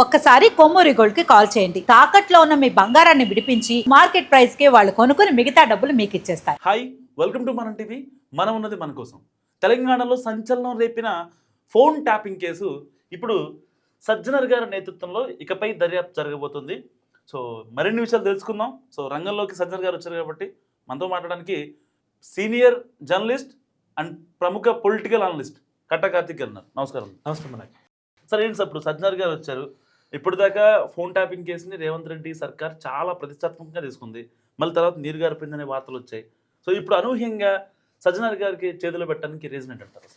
ఒక్కసారి కొమ్మూరి గోల్డ్కి కాల్ చేయండి. తాకట్లో ఉన్న మీ బంగారాన్ని విడిపించి మార్కెట్ ప్రైస్కి వాళ్ళు కొనుక్కుని మిగతా డబ్బులు మీకు ఇచ్చేస్తారు. Hi welcome to Manam TV. మనం ఉన్నది మన కోసం. తెలంగాణలో సంచలనం రేపిన ఫోన్ ట్యాపింగ్ కేసు ఇప్పుడు సజ్జనర్ గారి నేతృత్వంలో ఇకపై దర్యాప్తు జరగబోతుంది. సో మరిన్ని విషయాలు తెలుసుకుందాం. సో రంగంలోకి సజ్జనర్ గారు వచ్చారు కాబట్టి మనతో మాట్లాడడానికి సీనియర్ జర్నలిస్ట్ అండ్ ప్రముఖ పొలిటికల్ అనలిస్ట్ కట్ట కార్తిక్ గారు నమస్కారం మనకి. సరే ఏంటి సార్ ఇప్పుడు సజ్జనర్ గారు వచ్చారు. ఇప్పటిదాకా ఫోన్ ట్యాపింగ్ కేసుని రేవంత్ రెడ్డి సర్కార్ చాలా ప్రతిష్టాత్మకంగా తీసుకుంది. మళ్ళీ తర్వాత నీరు గారిపోయిందనే వార్తలు వచ్చాయి. సో ఇప్పుడు అనూహ్యంగా సజ్జనర్ గారికి చేతిలో పెట్టడానికి రీజన్ ఏంటంటారు?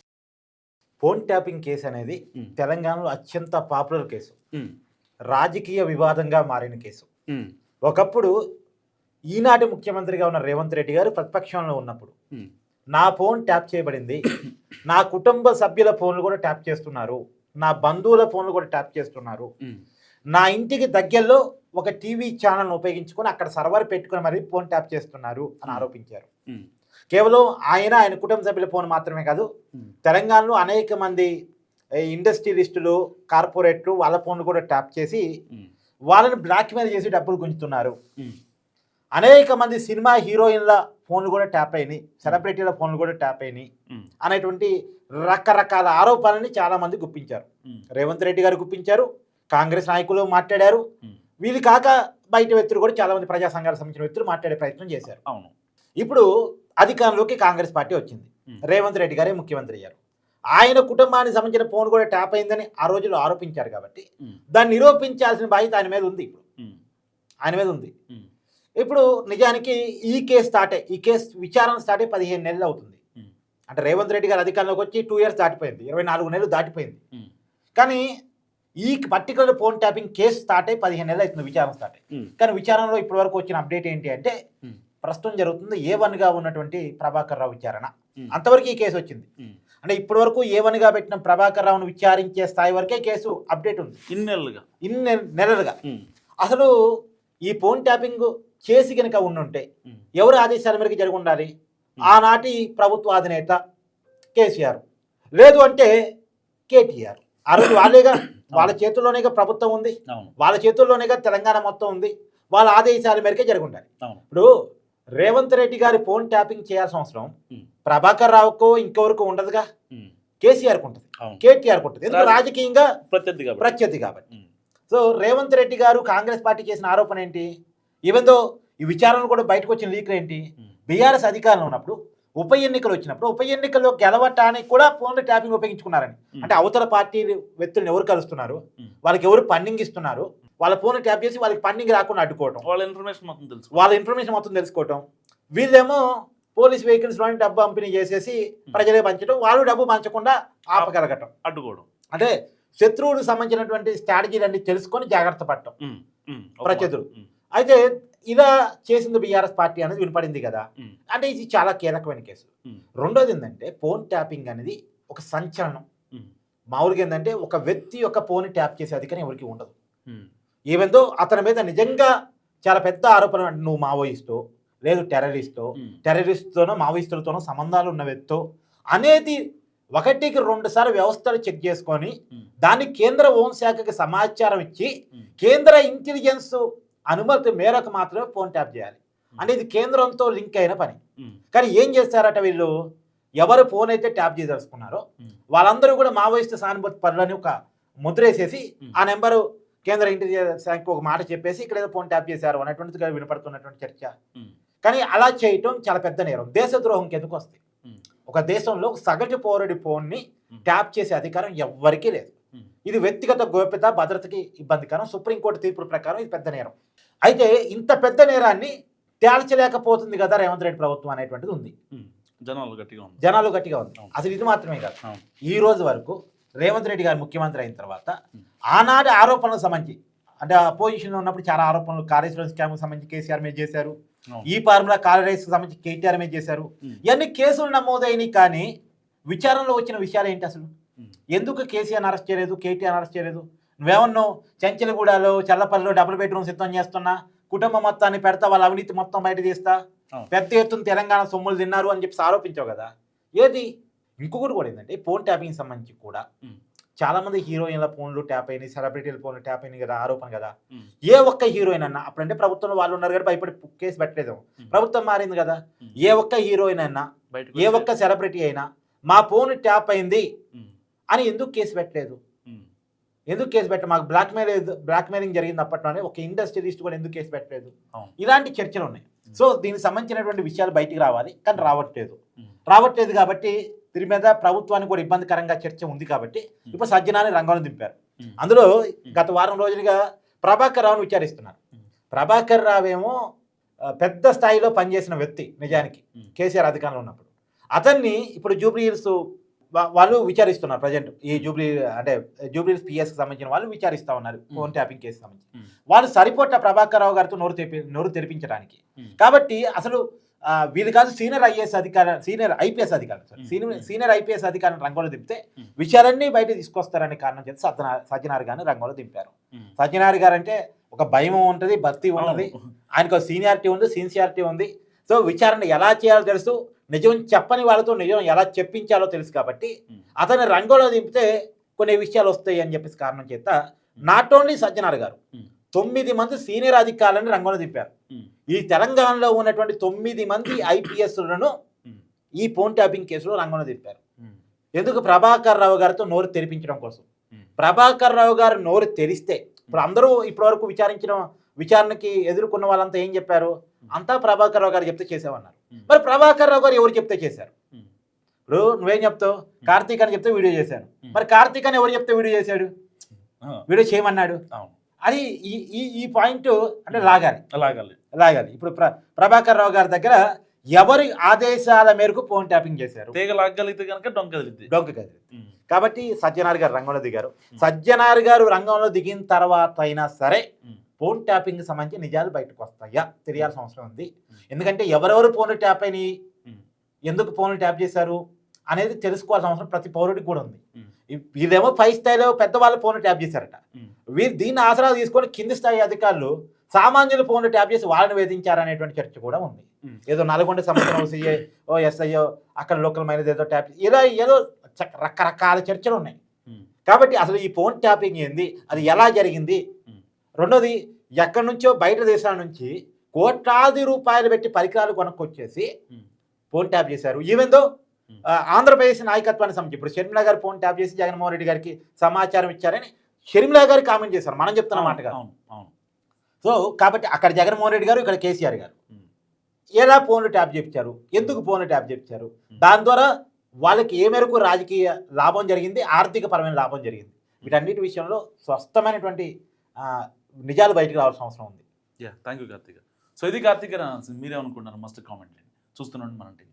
ఫోన్ ట్యాపింగ్ కేసు అనేది. తెలంగాణలో అత్యంత పాపులర్ కేసు. రాజకీయ వివాదంగా మారిన కేసు. ఒకప్పుడు ఈనాటి ముఖ్యమంత్రిగా ఉన్న రేవంత్ రెడ్డి గారు ప్రతిపక్షంలో ఉన్నప్పుడు నా ఫోన్ ట్యాప్ చేయబడింది. నా కుటుంబ సభ్యుల ఫోన్లు కూడా ట్యాప్ చేస్తున్నారు. నా బంధువుల ఫోన్లు కూడా ట్యాప్ చేస్తున్నారు. నా ఇంటికి దగ్గరలో ఒక టీవీ ఛానల్ను ఉపయోగించుకొని అక్కడ సర్వర్ పెట్టుకొని మరీ ఫోన్ ట్యాప్ చేస్తున్నారు అని. ఆరోపించారు. కేవలం ఆయన ఆయన కుటుంబ సభ్యుల ఫోన్ మాత్రమే కాదు తెలంగాణలో అనేక మంది ఇండస్ట్రియలిస్టులు కార్పొరేట్లు వాళ్ళ ఫోన్లు కూడా ట్యాప్ చేసి వాళ్ళని బ్లాక్మెయిల్ చేసి డబ్బులు గుంజుతున్నారు. అనేక మంది సినిమా హీరోయిన్ల ఫోన్లు కూడా ట్యాప్ అయినాయి. సెలబ్రిటీల ఫోన్లు కూడా ట్యాప్ అయినాయి అనేటువంటి రకరకాల ఆరోపణలని చాలా మంది గుప్పించారు. రేవంత్ రెడ్డి గారు గుప్పించారు. కాంగ్రెస్ నాయకులు మాట్లాడారు. వీళ్ళు కాక బయట వ్యక్తులు కూడా చాలా మంది ప్రజా సంఘాలకు సంబంధించిన వ్యక్తులు మాట్లాడే ప్రయత్నం చేశారు. అవును. ఇప్పుడు అధికారంలోకి కాంగ్రెస్ పార్టీ వచ్చింది. రేవంత్ రెడ్డి గారే ముఖ్యమంత్రి అయ్యారు. ఆయన కుటుంబానికి సంబంధించిన ఫోన్ కూడా ట్యాప్ అయిందని ఆ రోజుల్లో ఆరోపించారు కాబట్టి దాన్ని నిరూపించాల్సిన బాధ్యత ఆయన మీద ఉంది ఇప్పుడు. ఆయన మీద ఉంది. ఇప్పుడు నిజానికి ఈ కేసు స్టార్ట్ అయ్యి ఈ కేసు విచారణ స్టార్ట్ అయ్యి పదిహేను నెలలు అవుతుంది. అంటే రేవంత్ రెడ్డి గారు అధికారంలోకి వచ్చి టూ ఇయర్స్ దాటిపోయింది. ఇరవై నాలుగు నెలలు దాటిపోయింది. కానీ ఈ particular phone tapping case start అయ్యి పదిహేను నెలలు అవుతుంది విచారణ స్టార్ట్ అయ్యి. కానీ విచారణలో ఇప్పటివరకు వచ్చిన అప్డేట్ ఏంటి అంటే ప్రస్తుతం జరుగుతుంది ఏ వన్గా ఉన్నటువంటి ప్రభాకర్ రావు విచారణ. అంతవరకు ఈ కేసు వచ్చింది. అంటే ఇప్పటి వరకు ఏ వన్గా పెట్టిన ప్రభాకర్ రావును విచారించే స్థాయి వరకే కేసు అప్డేట్ ఉంది. ఇన్ని నెలలుగా. ఉమ్, అసలు ఈ ఫోన్ ట్యాపింగ్ చేసి కనుక ఉండుంటే ఎవరి ఆదేశాల మేరకు జరిగి ఉండాలి? ఆనాటి ప్రభుత్వ అధినేత కేసీఆర్. లేదు అంటే కేటీఆర్. ఆ రోజు వాళ్ళేగా వాళ్ళ చేతుల్లోనేగా ప్రభుత్వం ఉంది. వాళ్ళ చేతుల్లోనేగా తెలంగాణ మొత్తం ఉంది. వాళ్ళ ఆదేశాల మేరకే జరిగి ఉండాలి. ఇప్పుడు రేవంత్ రెడ్డి గారి ఫోన్ ట్యాపింగ్ చేయాల్సిన అవసరం ప్రభాకర్ రావుకో ఇంకెవరికో ఉండదుగా? కేసీఆర్కి ఉంటుంది. అవును. కేటీఆర్కి ఉంటుంది. ఎందుకంటే రాజ- రాజకీయంగా ప్రత్యర్థి కాబట్టి. ప్రత్యర్థి కాబట్టి. ఉమ్, సో రేవంత్ రెడ్డి గారు కాంగ్రెస్ పార్టీ చేసిన ఆరోపణ ఏంటి? ఈవెన్ దో ఈ విచారణలు కూడా బయటకు వచ్చిన లీక్ ఏంటి? బీఆర్ఎస్ అధికారంలో ఉన్నప్పుడు ఉప ఎన్నికలు వచ్చినప్పుడు ఉప ఎన్నికల్లో గెలవటానికి కూడా ఫోన్లు ట్యాపింగ్ ఉపయోగించుకున్నారని. అంటే అవతల పార్టీ వ్యక్తులను ఎవరు కలుస్తున్నారు. వాళ్ళకి ఎవరు పండింగ్ ఇస్తున్నారు? వాళ్ళ ఫోన్ ట్యాప్ చేసి వాళ్ళకి పండింగ్ రాకుండా అడ్డుకోవటం. వాళ్ళ ఇన్ఫర్మేషన్ మొత్తం తెలుసు వాళ్ళ ఇన్ఫర్మేషన్ మొత్తం తెలుసుకోవటం. వీళ్ళేమో పోలీస్ వెహికల్స్లోని డబ్బు పంపిణీ చేసేసి ప్రజలకు పంచడం వాళ్ళు డబ్బు పంచకుండా ఆపగలగటం. అడ్డుకోవడం. అంటే శత్రువులకు సంబంధించినటువంటి స్ట్రాటజీలన్నీ తెలుసుకొని జాగ్రత్త పడటం. ప్రత్యర్థులు. అయితే ఇలా చేసింది బీఆర్ఎస్ పార్టీ అనేది వినపడింది కదా. అంటే ఇది చాలా కీలకమైన కేసు. రెండోది ఏంటంటే ఫోన్ ట్యాపింగ్ అనేది ఒక సంచలనం. మామూలుగా ఏంటంటే ఒక వ్యక్తి యొక్క ఫోన్ ట్యాప్ చేసే అధికారం ఎవరికి ఉండదు. ఈవెందో అతని మీద నిజంగా చాలా పెద్ద ఆరోపణ అంటే నువ్వు మావోయిస్టో లేదు టెర్రరిస్టో టెర్రరిస్ట్తోనో మావోయిస్టులతోనో సంబంధాలు ఉన్న వ్యక్తో అనేది ఒకటికి రెండు సార్లు వ్యవస్థలు చెక్ చేసుకొని దాన్ని కేంద్ర హోంశాఖకి సమాచారం ఇచ్చి కేంద్ర ఇంటెలిజెన్స్ అనుమతి మేరకు మాత్రమే ఫోన్ ట్యాప్ చేయాలి. అంటే ఇది కేంద్రంతో లింక్ అయిన పని. కానీ ఏం చేస్తారట వీళ్ళు? ఎవరు ఫోన్ అయితే ట్యాప్ ఉమ్, వాళ్ళందరూ కూడా మావోయిస్ట్ సానుభూతి పనులని ఒక ముద్రేసేసి ఉమ్. ఆ నెంబరు కేంద్ర ఇంటెలిజెన్స్ శాఖకు ఒక మాట చెప్పేసి ఇక్కడ ఏదో ఫోన్ ట్యాప్ చేశారు అనేటువంటిదిగా వినపడుతున్నటువంటి చర్చ. కానీ అలా చేయటం చాలా పెద్ద నేరం. దేశద్రోహంకి ఎందుకు వస్తాయి. ఒక దేశంలో సగటు పౌరుడి ఫోన్ని. ట్యాప్ చేసే అధికారం ఎవ్వరికీ లేదు. ఇది వ్యక్తిగత గోప్యత భద్రతకి ఇబ్బందికరం సుప్రీంకోర్టు తీర్పుల ప్రకారం ఇది పెద్ద నేరం. అయితే ఇంత పెద్ద నేరాన్ని తేల్చలేకపోతుంది కదా రేవంత్ రెడ్డి ప్రభుత్వం అనేటువంటిది ఉంది. ఉమ్. జనాలు గట్టిగా ఉంది జనాలు గట్టిగా ఉంది. అసలు ఇది మాత్రమే కాదు. ఈ రోజు వరకు రేవంత్ రెడ్డి గారు ముఖ్యమంత్రి అయిన తర్వాత ఉమ్. ఆనాటి ఆరోపణలకు సంబంధించి అంటే అపోజిషన్లో ఉన్నప్పుడు చాలా ఆరోపణలు కాళేశ్వరం స్కామ్కి సంబంధించి కేసీఆర్ మీద చేశారు. ఈ ఫార్ములా కాలరేస్కి సంబంధించి కేటీఆర్ మీద చేశారు. ఇవన్నీ కేసులు నమోదైనవి కానీ విచారణలో వచ్చిన విషయాలు ఏంటి అసలు? ఎందుకు కేసీఆర్ అరెస్ట్ చేయలేదు కేటీఆర్ అరెస్ట్ చేయలేదు నువ్వేమన్నావు చెంచలగూడలో చల్లపల్లిలో డబుల్ బెడ్రూమ్ సిద్ధం చేస్తున్నా కుటుంబం మొత్తాన్ని పెడతా వాళ్ళ అవినీతి మొత్తం బయట తీస్తా. పెద్ద ఎత్తున తెలంగాణ సొమ్ములు తిన్నారు అని చెప్పి ఆరోపించావు కదా ఏది ఇంకొకటి కూడా ఏంటంటే ఫోన్ ట్యాపింగ్ సంబంధించి కూడా. చాలా మంది హీరోయిన్ల ఫోన్లు ట్యాప్ అయినాయి సెలబ్రిటీల ఫోన్లు ట్యాప్ అయినాయి కదా ఆరోపణ కదా. ఏ ఒక్క హీరోయిన్ అన్నా అప్పుడంటే ప్రభుత్వంలో వాళ్ళు ఉన్నారు కాబట్టి భయపడి కేసు పెట్టలేదు. ప్రభుత్వం మారింది కదా. ఏ ఒక్క హీరోయిన్ అయినా ఏ ఒక్క సెలబ్రిటీ అయినా మా ఫోన్ ట్యాప్ అయింది. అని ఎందుకు కేసు పెట్టలేదు. ఎందుకు కేసు పెట్ట మాకు బ్లాక్ మెయిల్ బ్లాక్ మెయిలింగ్ జరిగింది అప్పట్లోనే ఒక ఇండస్ట్రియలిస్ట్ కూడా ఎందుకు కేసు పెట్టలేదు. ఇలాంటి చర్చలు ఉన్నాయి సో దీనికి సంబంధించినటువంటి విషయాలు బయటికి రావాలి కానీ రావట్లేదు. రావట్లేదు కాబట్టి దీని మీద ప్రభుత్వానికి కూడా ఇబ్బందికరంగా చర్చ ఉంది కాబట్టి ఇప్పుడు సజ్జనాన్ని రంగంలో దింపారు. అందులో గత వారం రోజులుగా ప్రభాకర్ రావును విచారిస్తున్నారు. ప్రభాకర్ రావు ఏమో ఆ, పెద్ద స్థాయిలో పనిచేసిన వ్యక్తి నిజానికి. కేసీఆర్ అధికారంలో ఉన్నప్పుడు అతన్ని ఇప్పుడు జూబ్లీ హిల్స్ వాళ్ళు విచారిస్తున్నారు ప్రజెంట్ ఈ జూబ్లీ అంటే జూబ్లీ పిఎస్కి సంబంధించిన వాళ్ళు విచారిస్తా ఉన్నారు ఫోన్ ట్యాపింగ్ కేసు సంబంధించి. వాళ్ళు సరిపోట ప్రభాకర్ రావు గారితో నోరు తెప్పి నోరు తెరిపించడానికి. కాబట్టి అసలు వీళ్ళు కాదు సీనియర్ ఐఏఎస్ అధికారి సీనియర్ ఐపీఎస్ అధికారి సార్ మ్మ్. సీనియర్. సీనియర్ ఐపీఎస్ అధికారిని రంగంలో దింపితే. విషయాలన్నీ బయట తీసుకొస్తారనే కారణం చేసి సత్యనార సత్యనారాయణ గారిని రంగంలో దింపారు. సత్యనారాయణ గారు అంటే ఒక భయం ఉంటుంది భక్తి ఉన్నది. ఆయనకు ఒక సీనియారిటీ ఉంది సిన్సియారిటీ ఉంది సో విచారణ ఎలా చేయాలో తెలుసు నిజం చెప్పని వాళ్ళతో నిజం ఎలా చెప్పించాలో తెలుసు కాబట్టి. అతని రంగంలో దింపితే కొన్ని విషయాలు వస్తాయి అని చెప్పేసి కారణం చేత నాట్ ఓన్లీ సజ్జనార్ గారు. తొమ్మిది మంది సీనియర్ అధికారులను రంగంలో దింపారు. ఈ తెలంగాణలో ఉన్నటువంటి తొమ్మిది మంది ఐపీఎస్లను. ఈ ఫోన్ ట్యాపింగ్ కేసులో రంగంలో దింపారు. ఎందుకు ప్రభాకర్ రావు గారితో నోరు తెరిపించడం కోసం. ప్రభాకర్ రావు గారు నోరు తెరిస్తే ఇప్పుడు అందరూ ఇప్పటివరకు విచారించిన విచారణకి ఎదుర్కొన్న వాళ్ళంతా ఏం చెప్పారు అంతా ప్రభాకర్ రావు గారు చెప్తే చేసామన్నారు ఉమ్. మరి ప్రభాకర్ రావు గారు ఎవరు చెప్తే చేశారు? ఉమ్. ఇప్పుడు నువ్వేం చెప్తావు? కార్తీక్ అని చెప్తే వీడియో చేశాను. మరి కార్తీక్ అని ఎవరు చెప్తే వీడియో చేశాడు? వీడియో చేయమన్నాడు? అది ఈ ఈ పాయింట్ అంటే లాగాలి. అలాగలే లాగాలి. ఇప్పుడు ప్ర ప్రభాకర్ రావు గారి దగ్గర ఎవరి ఆదేశాల మేరకు ఫోన్ ట్యాపింగ్ చేశారు? తీగ లాగలిగితే కనుక డొంక. కాబట్టి సజ్జనార్ గారు రంగంలో దిగారు. సజ్జనార్ గారు రంగంలో దిగిన తర్వాత అయినా సరే. ఫోన్ ట్యాపింగ్ సంబంధించి నిజాలు బయటకు వస్తాయా తెలియాల్సిన అవసరం ఉంది. ఎందుకంటే ఎవరెవరు ఫోన్లు ట్యాప్ అయినాయి. ఎందుకు ఫోన్లు ట్యాప్ చేశారు? అనేది తెలుసుకోవాల్సిన అవసరం ప్రతి పౌరుడికి కూడా ఉంది. వీళ్ళేమో పై స్థాయిలో పెద్దవాళ్ళు ఫోన్లు ట్యాప్ చేశారట. వీరు దీన్ని ఆసరా తీసుకొని కింది స్థాయి అధికారులు సామాన్యుల ఫోన్లు ట్యాప్ చేసి వాళ్ళని వేధించారనేటువంటి చర్చ కూడా ఉంది. ఏదో నల్గొండ సంబంధించిన ఓసీఏ ఓ ఎస్ఐఓ అక్కడ లోకల్ మైనది ఏదో ట్యాప్ ఇలా ఏదో రకరకాల చర్చలు ఉన్నాయి. కాబట్టి అసలు ఈ ఫోన్ ట్యాపింగ్ ఏంది? అది ఎలా జరిగింది. రెండోది ఎక్కడి నుంచో బయట దేశాల నుంచి కోట్లాది రూపాయలు పెట్టి పరికరాలు కొనుక్కొచ్చేసి. ఫోన్ ట్యాప్ చేశారు. ఈవెందో ఉమ్. ఆంధ్రప్రదేశ్ నాయకత్వానికి సంబంధించి ఇప్పుడు షర్మిల గారు ఫోన్ ట్యాప్ చేసి జగన్మోహన్ రెడ్డి గారికి సమాచారం ఇచ్చారని షర్మిల గారు కామెంట్ చేశారు. మనం చెప్తున్న మాట కాదు అవును అవును. సో కాబట్టి అక్కడ జగన్మోహన్ రెడ్డి గారు ఇక్కడ కేసీఆర్ గారు. ఎలా ఫోన్లు ట్యాప్ చేయించారు ఎందుకు ఫోన్లు ట్యాప్ చేయించారు దాని ద్వారా వాళ్ళకి ఏ మేరకు రాజకీయ లాభం జరిగింది? ఆర్థిక పరమైన లాభం జరిగింది. వీటన్నిటి విషయంలో స్వస్థమైనటువంటి నిజాలు బయటకు రావాల్సిన అవసరం ఉంది. Yeah thank you Karthik so ఇది కార్తీక్ మీరేమనుకుంటున్నారు? మస్ట్ కామెంట్ చూస్తున్నాను మన టీవీ.